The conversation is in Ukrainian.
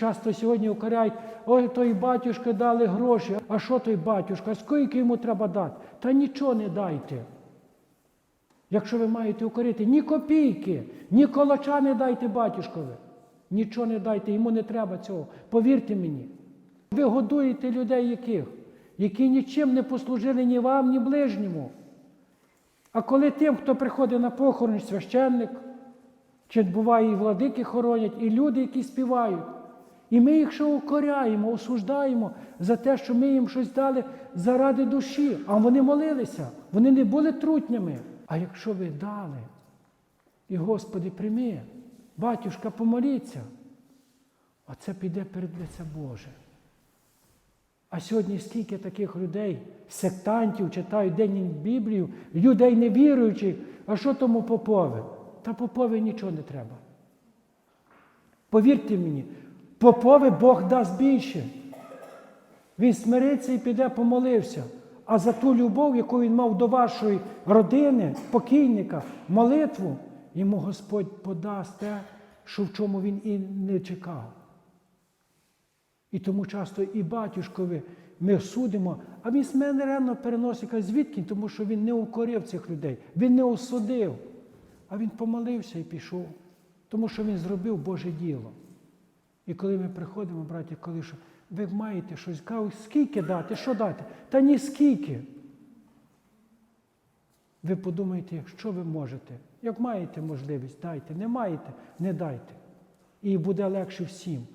часто сьогодні укоряють, ой, той батюшка дали гроші. А що той батюшка? Скільки йому треба дати? Та нічого не дайте. Якщо ви маєте укорити, ні копійки, ні колоча не дайте батюшкові. Нічого не дайте, йому не треба цього. Повірте мені. Ви годуєте людей яких? Які нічим не послужили ні вам, ні ближньому. А коли тим, хто приходить на похорон, священник, чи буває і владики хоронять, і люди, які співають. І ми їх ще укоряємо, осуждаємо за те, що ми їм щось дали заради душі. А вони молилися, вони не були трутнями. А якщо ви дали, і Господи, прийми, батюшка, помоліться, оце піде перед лице Боже. А сьогодні скільки таких людей, сектантів, читають день Біблію, людей невіруючих, а що тому попові? Та попові нічого не треба. Повірте мені, попові Бог дасть більше. Він смириться і піде помолився. А за ту любов, яку він мав до вашої родини, покійника, молитву, йому Господь подасть те, що в чому він і не чекав. І тому часто і батюшкові ми судимо, а він смиренно переносить звідки, тому що він не укорив цих людей, він не осудив. А він помолився і пішов, тому що він зробив Боже діло. І коли ми приходимо, браті, коли ви маєте щось, кажуть, скільки дати, що дати? Та ні скільки. Ви подумайте, що ви можете. Як маєте можливість, дайте. Не маєте, не дайте. І буде легше всім.